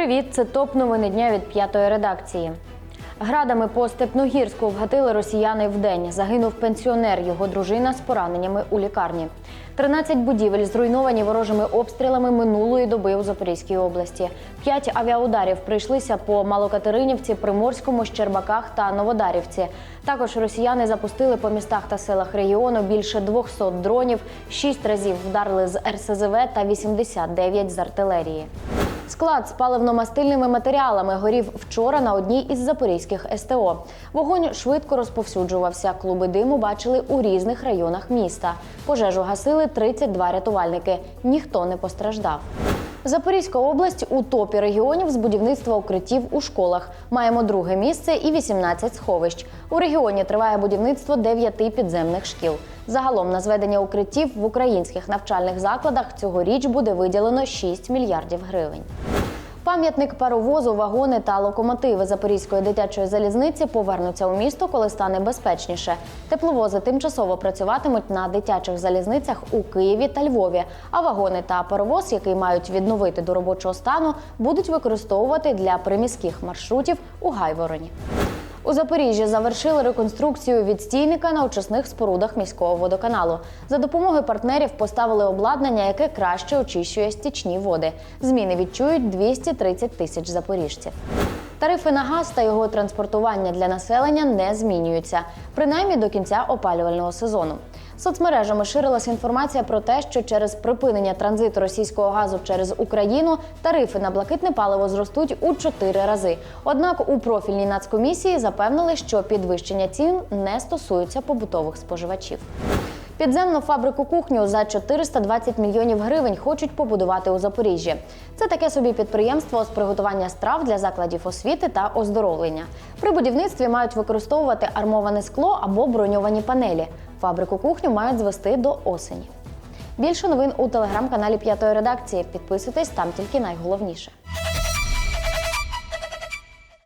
Привіт, це топ новини дня від п'ятої редакції. Градами по Степногірську вгатили росіяни вдень. Загинув пенсіонер, його дружина з пораненнями у лікарні. 13 будівель зруйновані ворожими обстрілами минулої доби у Запорізькій області. П'ять авіаударів прийшлися по Малокатеринівці, Приморському, Щербаках та Новодарівці. Також росіяни запустили по містах та селах регіону більше 200 дронів, 6 разів вдарили з РСЗВ та 89 з артилерії. Склад з паливно-мастильними матеріалами горів вчора на одній із запорізьких СТО. Вогонь швидко розповсюджувався. Клуби диму бачили у різних районах міста. Пожежу гасили 32 рятувальники. Ніхто не постраждав. Запорізька область у топі регіонів з будівництва укриттів у школах. Маємо друге місце і 18 сховищ. У регіоні триває будівництво 9 підземних шкіл. Загалом на зведення укриттів в українських навчальних закладах цьогоріч буде виділено 6 мільярдів гривень. Пам'ятник паровозу, вагони та локомотиви Запорізької дитячої залізниці повернуться у місто, коли стане безпечніше. Тепловози тимчасово працюватимуть на дитячих залізницях у Києві та Львові. А вагони та паровоз, який мають відновити до робочого стану, будуть використовувати для приміських маршрутів у Гайвороні. У Запоріжжі завершили реконструкцію відстійника на очисних спорудах міського водоканалу. За допомогою партнерів поставили обладнання, яке краще очищує стічні води. Зміни відчують 230 тисяч запоріжців. Тарифи на газ та його транспортування для населення не змінюються, принаймні до кінця опалювального сезону. Соцмережами ширилась інформація про те, що через припинення транзиту російського газу через Україну тарифи на блакитне паливо зростуть у чотири рази. Однак у профільній нацкомісії запевнили, що підвищення цін не стосується побутових споживачів. Підземну фабрику кухню за 420 мільйонів гривень хочуть побудувати у Запоріжжі. Це таке собі підприємство з приготування страв для закладів освіти та оздоровлення. При будівництві мають використовувати армоване скло або броньовані панелі. Фабрику кухню мають звести до осені. Більше новин у телеграм-каналі П'ятої редакції. Підписуйтесь там тільки найголовніше.